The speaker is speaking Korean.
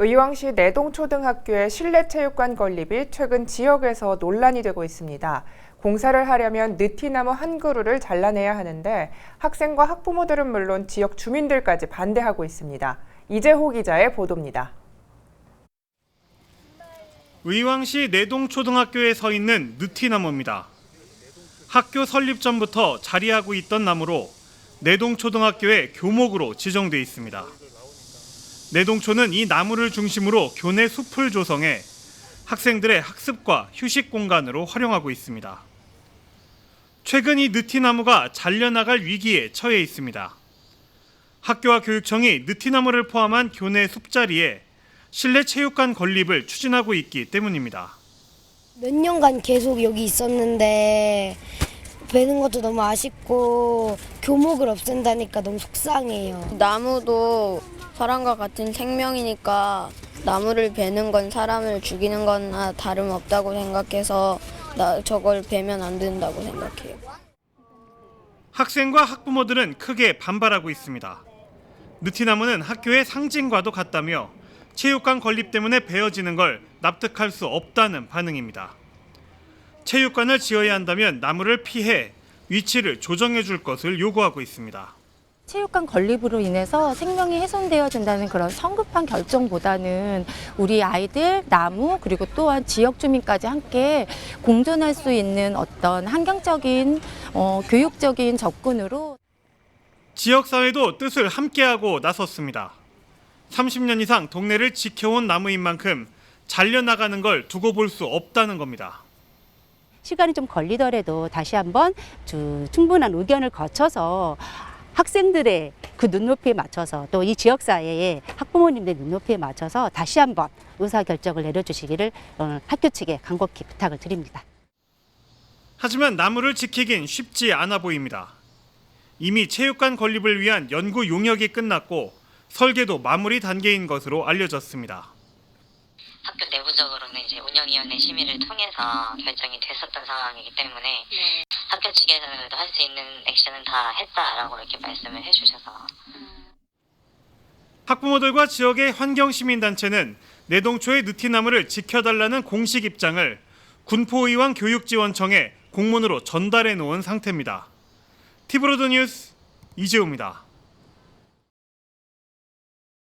의왕시 내동초등학교의 실내체육관 건립이 최근 지역에서 논란이 되고 있습니다. 공사를 하려면 느티나무 한 그루를 잘라내야 하는데 학생과 학부모들은 물론 지역 주민들까지 반대하고 있습니다. 이재호 기자의 보도입니다. 의왕시 내동초등학교에 서 있는 느티나무입니다. 학교 설립 전부터 자리하고 있던 나무로 내동초등학교의 교목으로 지정돼 있습니다. 내동초는 이 나무를 중심으로 교내 숲을 조성해 학생들의 학습과 휴식 공간으로 활용하고 있습니다. 최근 이 느티나무가 잘려나갈 위기에 처해 있습니다. 학교와 교육청이 느티나무를 포함한 교내 숲자리에 실내 체육관 건립을 추진하고 있기 때문입니다. 몇 년간 계속 여기 있었는데 베는 것도 너무 아쉽고 교목을 없앤다니까 너무 속상해요. 나무도 사람과 같은 생명이니까 나무를 베는 건 사람을 죽이는 거나 다름없다고 생각해서 나 저걸 베면 안 된다고 생각해요. 학생과 학부모들은 크게 반발하고 있습니다. 느티나무는 학교의 상징과도 같다며 체육관 건립 때문에 베어지는 걸 납득할 수 없다는 반응입니다. 체육관을 지어야 한다면 나무를 피해 위치를 조정해 줄 것을 요구하고 있습니다. 체육관 건립으로 인해서 생명이 훼손되어진다는 그런 성급한 결정보다는 우리 아이들, 나무, 그리고 또한 지역 주민까지 함께 공존할 수 있는 어떤 환경적인, 어, 교육적인 접근으로 지역사회도 뜻을 함께하고 나섰습니다. 30년 이상 동네를 지켜온 나무인 만큼 잘려나가는 걸 두고 볼 수 없다는 겁니다. 시간이 좀 걸리더라도 다시 한번 주- 충분한 의견을 거쳐서 학생들의 그 눈높이에 맞춰서 또 이 지역 사회의 학부모님들 눈높이에 맞춰서 다시 한번 의사 결정을 내려주시기를 오늘 학교 측에 간곡히 부탁을 드립니다. 하지만 나무를 지키긴 쉽지 않아 보입니다. 이미 체육관 건립을 위한 연구 용역이 끝났고 설계도 마무리 단계인 것으로 알려졌습니다. 학교 내부적으로는 이제 운영위원회 심의를 통해서 결정이 됐었던 상황이기 때문에 학교 측에서는 할수 있는 액션은 다 했다라고 이렇게 말씀을 해주셔서 학부모들과 지역의 환경 시민 단체는 내동초의 느티나무를 지켜달라는 공식 입장을 군포의왕 교육지원청에 공문으로 전달해 놓은 상태입니다. 티브로드 뉴스 이재호입니다.